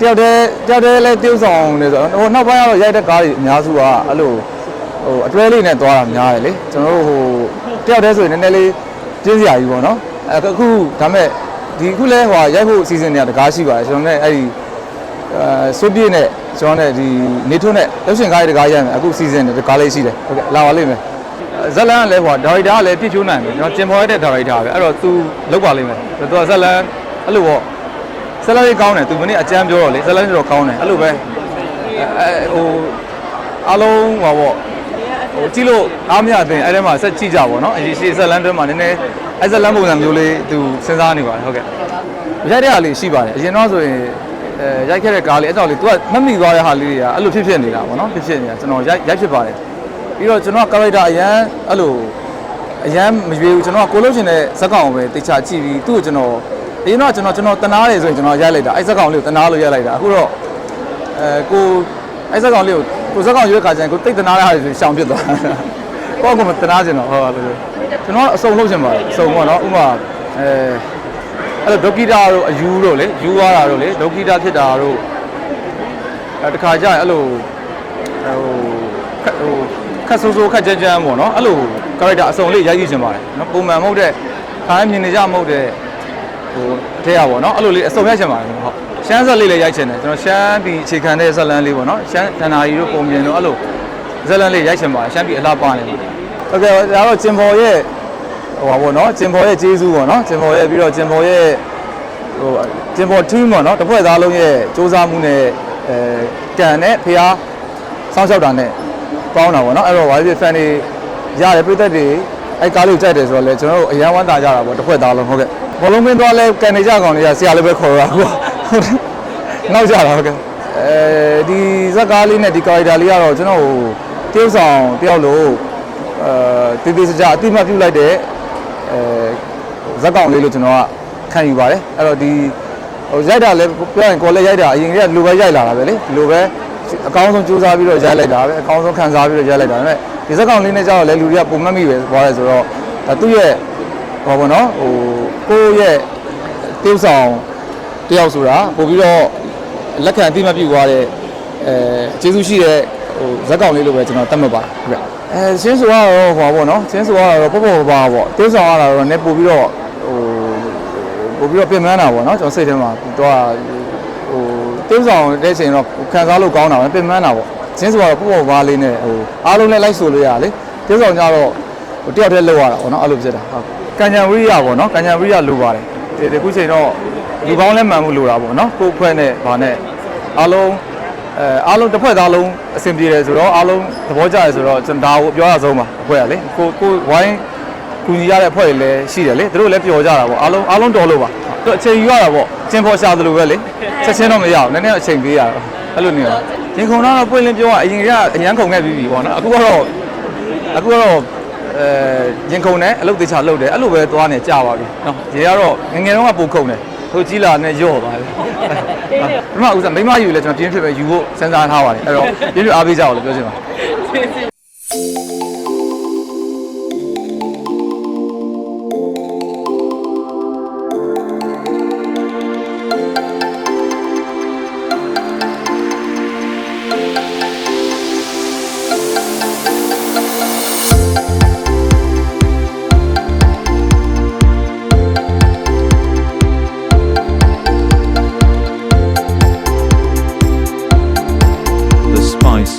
တယောက်တည်းတယောက်တည်းလည်းတယောက်ဆောင်နေဆိုတော့ဟိုနောက်ပိုင်းကတော့ရိုက်တဲ့ကားတွေအများစုကအဲ့လိုဟိုအတွဲလေးနဲ့သွားတာများတယ်လေကျွန်တော်တို့ဟိုတယောက်တည်းဆိုရင်နည်းနည်းလေးပြင်းစရာကြီးပေါ့နော်အခုဒါမဲ့ဒီအခုလဲဟိုရိုက်ဖို့စီစဉ်နေတာတကားရှိပါတယ်ကျွန်တော်လည်းအဲ့ဒီအဲဆွပြည့်နဲ့ကျွန်တော်နဲ့ဒီနေထွန်းနဲ့ရုပ်ရှင်ကားတွေတကားရိုက်မယ်အခုစီစဉ်တယ်တကားလေးရှိတယ်ဟုတ်ကဲ့လာပါလိမ့်မယ်ဇက်လန်ကလည်းဟိုဒါရိုက်တာကလည်းပြည့်ချိုးနိုင်တယ်ကျွန်တော်ကျင်ပေါ်ရတဲ့ဒါရိုက်တာပဲအဲ့တော့ तू လောက်ပါလိမ့်မယ်သူကဇက်လန်အဲ့လိုပေါ့ ဇက်လန်လေးကောင်းတယ်သူမနေ့အကြမ်းပြောတော့လေဇက်လန်လေးတော့ကောင်းတယ်အဲ့လိုပဲအဲအဲဟိုအားလုံးဟောပေါ့ဟိုကြည့်လို့အားမရတဲ့အဲ့ထဲမှာဆက်ကြည့်ကြပါတော့เนาะအရင်ရှေ့ဇက်လန်တွေမှာနည်းနည်းအဲ့ဇက်လန်ပုံစံမျိုးလေးသူစဉ်းစားနေပါတယ်ဟုတ်ကဲ့ရိုက်တဲ့ဟာလေးရှိပါတယ်အရင်တော့ဆိုရင်အဲရိုက်ခဲ့တဲ့ကားလေးအဲ့ကြောင့်လေ तू ကမမိသွားတဲ့ဟာလေးတွေကအဲ့လိုဖြစ်ဖြစ်နေတာပေါ့နော်ဖြစ်ဖြစ်နေတာကျွန်တော်ရိုက်ရိုက်ဖြစ်ပါတယ်ပြီးတော့ကျွန်တော်က character အရန်အဲ့လိုအရန်မရွေးဘူးကျွန်တော်ကကိုလို့ချင်တဲ့ဇက်ကောင်ကိုပဲတိတ်ချကြည့်ပြီးသူ့ကိုကျွန်တော် အရင်တော့ကျွန်တော်ကျွန်တော်တနာတယ်ဆိုရင်ကျွန်တော်ရိုက်လိုက်တာအဲ့ဇက်ကောင်လေးကိုတနာလို့ရိုက်လိုက်တာအခုတော့အဲကိုအဲ့ဇက်ကောင်လေးကိုကိုဇက်ကောင်ရွေးခါကျရင်ကိုတိတ်တနာတဲ့ဟာတွေဆိုရှောင်ဖြစ်သွားတာကိုကကိုမတနာချင်တော့ဟောလို့ကျွန်တော်ကအစုံလုပ်ချင်ပါတယ်အစုံပေါ့နော်ဥပမာအဲအဲ့လိုဒုက္ခိတာတို့အယူတို့လေယူသွားတာတို့လေဒုက္ခိတာဖြစ်တာတို့အဲတခါကျရင်အဲ့လိုဟိုခက်ဟိုခက်ဆိုးဆိုးခက်ကြမ်းကြမ်းပေါ့နော်အဲ့လို character အစုံလေးရိုက်ကြည့်ချင်ပါတယ်နော်ပုံမှန်မဟုတ်တဲ့ခါမြင်နေကြမဟုတ်တဲ့ ဟိုအထက်ရပါတော့အဲ့လိုလေးအစုံရိုက်ချင်ပါတယ်ဟုတ်ရှမ်းဆက်လေးလည်းရိုက်ချင်တယ်ကျွန်တော်ရှမ်းပြည်အခြေခံတဲ့ဇက်လန်လေးပေါ့နော်ရှမ်းတန်နာရီတို့ပုံပြင်တို့အဲ့လိုဇက်လန်လေးရိုက်ချင်ပါတယ်ရှမ်းပြည်အလားပါနေတယ်ဟုတ်ကဲ့ဒါတော့ကျင်ဖော်ရဲ့ဟိုပါပေါ့နော်ကျင်ဖော်ရဲ့ကျေးဇူးပေါ့နော်ကျင်ဖော်ရဲ့ပြီးတော့ကျင်ဖော်ရဲ့ဟိုကျင်ဖော် team ပေါ့နော်တစ်ဖွဲ့သားလုံးရဲ့စူးစမ်းမှုနဲ့အဲကန်နဲ့ဖျားစောင့်ရှောက်တာနဲ့ပေါင်းတာပေါ့နော်အဲ့တော့ wifi fan တွေရတယ်ပြည်သက်တွေအဲ့ကားလေးကိုကြိုက်တယ်ဆိုတော့လေကျွန်တော်တို့အရန်ဝမ်းသာကြတာပေါ့တစ်ဖွဲ့သားလုံးဟုတ်ကဲ့ ဘောလုံးမင်းသွားလဲကန်နေကြကောင်တွေကဆရာလေးပဲခေါ်ရတာကွာဟုတ်တယ်နောက်ကြတာဟုတ်ကဲ့အဲဒီဇက်ကားလေးနဲ့ဒီ character လေးကတော့ကျွန်တော်ဟိုတယောက်ဆောင်တယောက်လို့အဲတည်တည်စကြအတိမတ်ပြုလိုက်တဲ့အဲဇက်ကောင်လေးလို့ကျွန်တော်ကခံယူပါတယ်အဲ့တော့ဒီဟိုရိုက်တာလဲပြောရင်ကိုယ်လည်းရိုက်တာအရင်ကလူပဲရိုက်လာတာပဲလေဒီလိုပဲအကောင်းဆုံးစူးစမ်းပြီးတော့ရိုက်လိုက်တာပဲအကောင်းဆုံးခံစားပြီးတော့ရိုက်လိုက်တာဒါပေမဲ့ဒီဇက်ကောင်လေးနဲ့ကြောက်လဲလူတွေကပုံမှတ်မိပဲသွားတယ်ဆိုတော့ဒါသူ့ရဲ့ဟောဘောနော်ဟို ကိုယ့်ရဲ့တိကျဆောင်တယောက်ဆိုတာပို့ပြီးတော့လက်ခံအတိမတ်ပြုသွားတဲ့အဲကျေးဇူးရှိတဲ့ဟိုဇက်ကောင်လေးလို့ပဲကျွန်တော်သတ်မှတ်ပါတယ်ဟုတ်ကဲ့အဲရှင်းဆိုကတော့ဟောဘောနော်ရှင်းဆိုကတော့ပေါ့ပေါ့ပါပေါ့တိကျဆောင်ရတာတော့နည်းပို့ပြီးတော့ဟိုပို့ပြီးတော့ပြင်ပန်းတာပေါ့နော်ကျွန်တော်စိတ်ထဲမှာတော့ဟိုတင်းဆောင်တဲ့ချိန်တော့ခံစားလို့ကောင်းတာပဲပြင်ပန်းတာပေါ့စင်းဆိုတော့ပို့ပေါ်ပါလေးနဲ့ဟိုအားလုံးနဲ့လိုက်ဆိုလို့ရလေတင်းဆောင်ကြတော့ဟိုတယောက်တည်းလောက်ရတာပေါ့နော်အဲ့လိုဖြစ်တာဟုတ် ကံကြံဝိရိယပေါ့နော်ကံကြံဝိရိယလိုပါတယ်ဒီဒီခုချိန်တော့လူကောင်းလဲမှန်မှုလိုတာပေါ့နော်ကိုယ်ဖွဲ့နဲ့ဗာနဲ့အားလုံးအဲအားလုံးတစ်ဖွဲ့သားလုံးအဆင်ပြေတယ်ဆိုတော့အားလုံးသဘောကျတယ်ဆိုတော့ကျွန်တော်ဒါကိုပြောရဆုံးပါအဖွဲ့ကလေကိုကိုဝိုင်းကူညီရတဲ့အဖွဲ့တွေလည်းရှိတယ်လေသူတို့လည်းပျော်ကြတာပေါ့အားလုံးအားလုံးတော်လို့ပါသူအချိန်ယူရတာပေါ့ကျင်ပေါ်ရှာသလိုပဲလေချက်ချင်းတော့မရအောင်နည်းနည်းအချိန်ပေးရတော့အဲ့လိုနေရောရင်ခုန်တော့ပွင့်လင်းပြောရအရင်ကအရန်ခုန်ခဲ့ပြီးပြီပေါ့နော်အခုကတော့အခုကတော့ အဲရင်ခုန်တယ်အလုပ်သေးချာလုပ်တယ်အဲ့လိုပဲသွားနေကြပါပြီနော်ရေကတော့ငယ်ငယ်တုန်းကပုံခုန်တယ်ဟိုကြီးလာနဲ့ရော့ပါလေပထမဦးစားမိမယူလဲကျွန်တော်ပြင်းဖြစ်ပဲယူဖို့စဉ်းစားထားပါတယ်အဲ့တော့ပြင်းဖြစ်အားပေးကြအောင်လို့ပြောချင်ပါ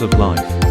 of life.